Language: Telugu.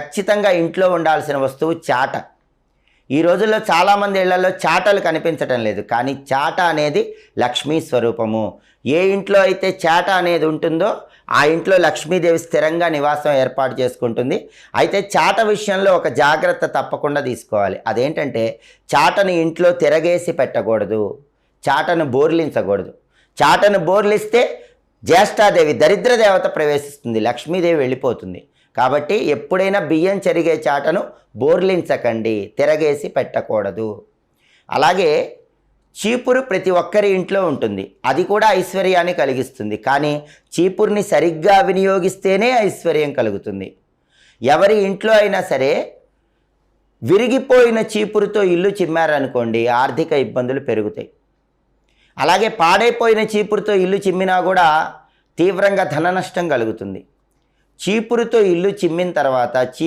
ఖచ్చితంగా ఇంట్లో ఉండాల్సిన వస్తువు చాట. ఈ రోజుల్లో చాలామంది ఇళ్ళలో చాటలు కనిపించటం లేదు. కానీ చాట అనేది లక్ష్మీ స్వరూపము. ఏ ఇంట్లో అయితే చాట అనేది ఉంటుందో ఆ ఇంట్లో లక్ష్మీదేవి స్థిరంగా నివాసం ఏర్పాటు చేసుకుంటుంది. అయితే చాట విషయంలో ఒక జాగ్రత్త తప్పకుండా తీసుకోవాలి. అదేంటంటే చాటను ఇంట్లో తిరగేసి పెట్టకూడదు. చాటను బోర్లించకూడదు. చాటను బోర్లిస్తే జ్యేష్ఠాదేవి దరిద్ర దేవత ప్రవేశిస్తుంది. లక్ష్మీదేవి వెళ్ళిపోతుంది. కాబట్టి ఎప్పుడైనా బియ్యం చెరిగే చాటను బోర్లించకండి తిరగేసి పెట్టకూడదు. అలాగే చీపురు ప్రతి ఒక్కరి ఇంట్లో ఉంటుంది. అది కూడా ఐశ్వర్యాన్ని కలిగిస్తుంది. కానీ చీపురుని సరిగ్గా వినియోగిస్తేనే ఐశ్వర్యం కలుగుతుంది. ఎవరి ఇంట్లో అయినా సరే విరిగిపోయిన చీపురుతో ఇల్లు చిమ్మారనుకోండి ఆర్థిక ఇబ్బందులు పెరుగుతాయి. అలాగే పాడైపోయిన చీపురుతో ఇల్లు చిమ్మినా కూడా తీవ్రంగా ధన నష్టం కలుగుతుంది. చీపురుతో ఇల్లు చిమ్మిన తర్వాత చీ